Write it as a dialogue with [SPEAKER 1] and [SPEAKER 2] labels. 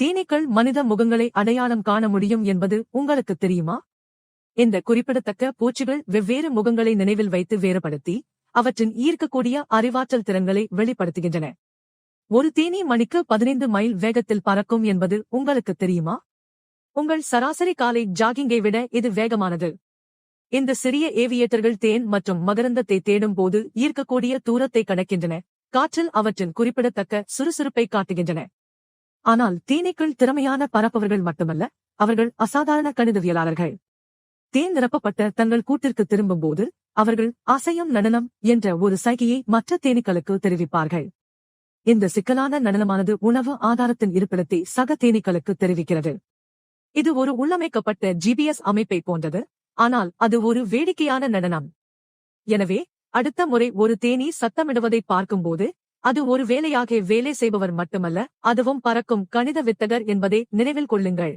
[SPEAKER 1] தேனீக்கள் மனித முகங்களை அடையாளம் காண முடியும் என்பது உங்களுக்கு தெரியுமா? இந்த குறிப்பிடத்தக்க பூச்சிகள் வெவ்வேறு முகங்களை நினைவில் வைத்து வேறுபடுத்தி அவற்றின் ஈர்க்கக்கூடிய அறிவாற்றல் திறன்களை வெளிப்படுத்துகின்றன. ஒரு தீனி மணிக்கு பதினைந்து மைல் வேகத்தில் பறக்கும் என்பது உங்களுக்கு தெரியுமா? உங்கள் சராசரி காலை ஜாகிங்கை விட இது வேகமானது. இந்த சிறிய ஏவியேட்டர்கள் தேன் மற்றும் மகரந்தத்தை தேடும் போது ஈர்க்கக்கூடிய தூரத்தை கடக்கின்றன. காற்றில் அவற்றின் குறிப்பிடத்தக்க சுறுசுறுப்பை காட்டுகின்றன. ஆனால் தேனீக்கள் திறமையான பரப்பவர்கள் மட்டுமல்ல அவர்கள் அசாதாரண கணிதவியலாளர்கள். தேன் நிரப்பப்பட்ட தங்கள் கூட்டிற்கு திரும்பும்போது அவர்கள் அசையும் நடனம் என்ற ஒரு சைகையை மற்ற தேனீக்களுக்கு தெரிவிப்பார்கள். இந்த சிக்கலான நடனமானது உணவு ஆதாரத்தின் இருப்பிடத்தை சக தேனீக்களுக்கு தெரிவிக்கிறது. இது ஒரு உள்ளமைக்கப்பட்ட ஜிபிஎஸ் அமைப்பை போன்றது ஆனால் அது ஒரு வேடிக்கையான நடனம். எனவே அடுத்த முறை ஒரு தேனீ சத்தமிடுவதை பார்க்கும்போது அது ஒரு வேலையாக வேலை செய்பவர் மட்டுமல்ல அதுவும் பறக்கும் கணித வித்தகர் என்பதை நினைவில் கொள்ளுங்கள்.